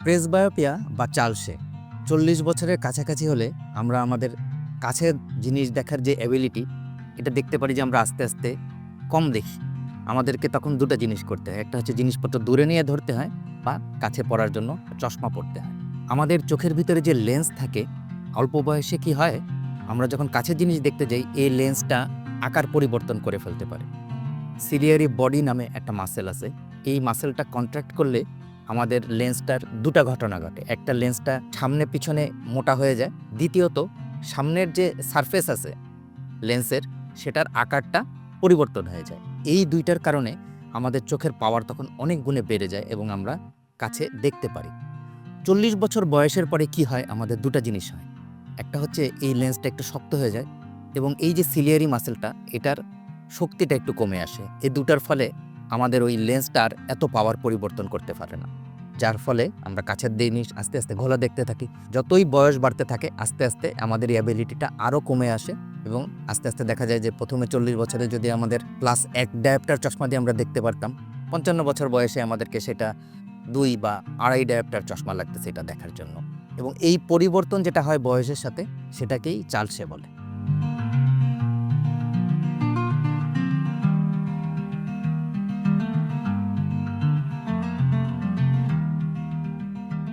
Presbyopia বা চালসে, চল্লিশ বছরের কাছাকাছি হলে আমরা আমাদের কাছের জিনিস দেখার যে অ্যাবিলিটি এটা দেখতে পারি যে আমরা আস্তে আস্তে কম দেখি। আমাদেরকে তখন দুটো জিনিস করতে হয়। একটা হচ্ছে জিনিসপত্র দূরে নিয়ে ধরতে হয় বা কাছে পড়ার জন্য চশমা পড়তে হয়। আমাদের চোখের ভিতরে যে লেন্স থাকে, অল্প বয়সে কি হয়? আমরা যখন কাছের জিনিস দেখতে যাই, এই লেন্সটা আকার পরিবর্তন করে ফেলতে পারে। সিলিয়ারি বডি নামে একটা মাসেল আছে। এই মাসেলটা কন্ট্রাক্ট করলে আমাদের লেন্সটার দুটা ঘটনা ঘটে। একটা লেন্সটা সামনে পিছনে মোটা হয়ে যায়, দ্বিতীয়ত সামনের যে সারফেস আছে লেন্সের সেটার আকারটা পরিবর্তন হয়ে যায়। এই দুইটার কারণে আমাদের চোখের পাওয়ার তখন অনেক গুণে বেড়ে যায় এবং আমরা কাছে দেখতে পারি। চল্লিশ বছর বয়সের পরে কি হয়? আমাদের দুটা জিনিস হয়। একটা হচ্ছে এই লেন্সটা একটু শক্ত হয়ে যায় এবং এই যে সিলিয়ারি মাসেলটা এটার শক্তিটা একটু কমে আসে। এই দুটার ফলে আমাদের ওই লেন্সটার এত পাওয়ার পরিবর্তন করতে পারে না। যার ফলে আমরা কাছের জিনিস আস্তে আস্তে ঘোলা দেখতে থাকি। যতই বয়স বাড়তে থাকে, আস্তে আস্তে আমাদের অ্যাবিলিটিটা আরও কমে আসে এবং আস্তে আস্তে দেখা যায় যে প্রথমে চল্লিশ বছরে যদি আমাদের প্লাস এক ডায়াপ্টার চশমা দিয়ে আমরা দেখতে পারতাম, পঞ্চান্ন বছর বয়সে আমাদেরকে সেটা দুই বা আড়াই ডায়াপ্টার চশমা লাগতেছে এটা দেখার জন্য। এবং এই পরিবর্তন যেটা হয় বয়সের সাথে, সেটাকেই চালসে বলে।